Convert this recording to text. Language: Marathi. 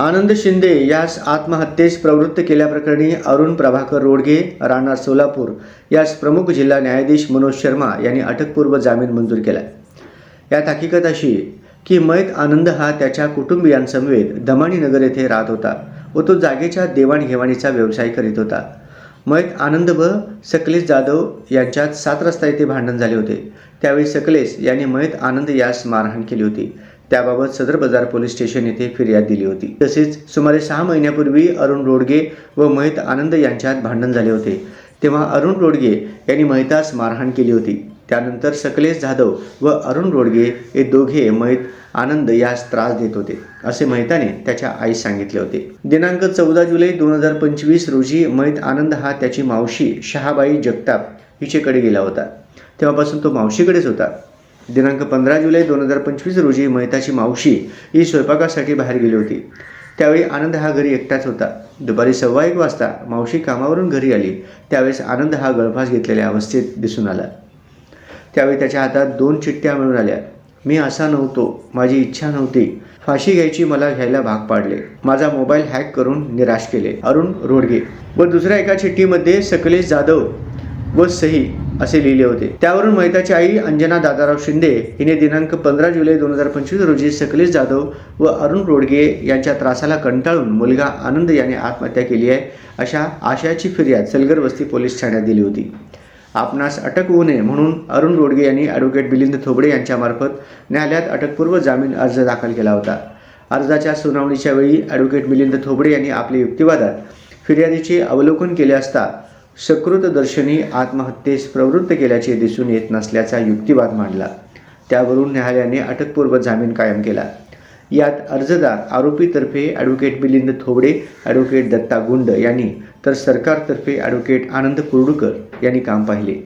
आनंद शिंदे यास आत्महत्येस प्रवृत्त केल्याप्रकरणी अरुण प्रभाकर रोडगे राणा सोलापूर. यास प्रमुख जिल्हा न्यायाधीश मनोज शर्मा यांनी अटकपूर्व जामीन मंजूर केला यात हकीकत अशी की मयत आनंद हा त्याच्या कुटुंबियांसमवेत दमाणीनगर येथे राहत होता व तो जागेच्या देवाणघेवाणीचा व्यवसाय करीत होता. मयत आनंद व सकलेश जाधव यांच्यात सात रस्ता येथे भांडण झाले होते. त्यावेळी सकलेश यांनी मयत आनंद यास मारहाण केली होती. त्याबाबत सदर बाजार पोलीस स्टेशन येथे फिर्याद दिली होती. तसेच सुमारे सहा महिन्यापूर्वी अरुण रोडगे व महित आनंद यांच्यात भांडण झाले होते. तेव्हा अरुण रोडगे यांनी महितास मारहाण केली होती. त्यानंतर सकलेश जाधव व अरुण रोडगे हे दोघे महित आनंद यास त्रास देत होते असे महिताने त्याच्या आईस सांगितले होते. दिनांक चौदा जुलै दोन हजार पंचवीस रोजी महित आनंद हा त्याची मावशी शहाबाई जगताप हिचेकडे गेला होता. तेव्हापासून तो मावशीकडेच होता. दिनांक पंधरा जुलै दोन हजार पंचवीस रोजी महिताची मावशी ही स्वयंपाकासाठी बाहेर गेली होती. त्यावेळी आनंद हा घरी एकटाच होता. दुपारी सव्वा एक वाजता मावशी कामावरून घरी आली. त्यावेळेस आनंद हा गळफास घेतलेल्या अवस्थेत दिसून आला. त्यावेळी त्याच्या हातात दोन चिठ्ठ्या मिळून आल्या. मी असा नव्हतो. माझी इच्छा नव्हती. फाशी घ्यायची मला घ्यायला भाग पाडले. माझा मोबाईल हॅक करून निराश केले. अरुण रोडगे. व दुसऱ्या एका चिठ्ठीमध्ये सकलेश जाधव व सही असे लिहिले होते. त्यावरून महिताची आई अंजना दादाराव शिंदे हिने दिनांक पंधरा जुलै दोन हजार पंचवीस रोजी सकलेश जाधव व अरुण रोडगे यांच्या त्रासाला कंटाळून मुलगा आनंद याने आत्महत्या केली आहे अशा आशयाची फिर्याद सलगर वस्ती पोलीस ठाण्यात दिली होती. आपणास अटक होऊ नये म्हणून अरुण रोडगे यांनी ॲडव्होकेट मिलिंद थोबडे यांच्यामार्फत न्यायालयात अटकपूर्व जामीन अर्ज दाखल केला होता. अर्जाच्या सुनावणीच्या वेळी ॲडव्होकेट मिलिंद थोबडे यांनी आपल्या युक्तिवादात फिर्यादीचे अवलोकन केले असता सकृतदर्शनी आत्महत्येस प्रवृत्त केल्याचे दिसून येत नसल्याचा युक्तिवाद मांडला. त्यावरून न्यायालयाने अटकपूर्व जामीन कायम केला. यात अर्जदार आरोपीतर्फे ॲडव्होकेट मिलिंद थोबडे ॲडव्होकेट दत्ता गुंड यांनी तर सरकारतर्फे ॲडव्होकेट आनंद कुर्डूकर यांनी काम पाहिले.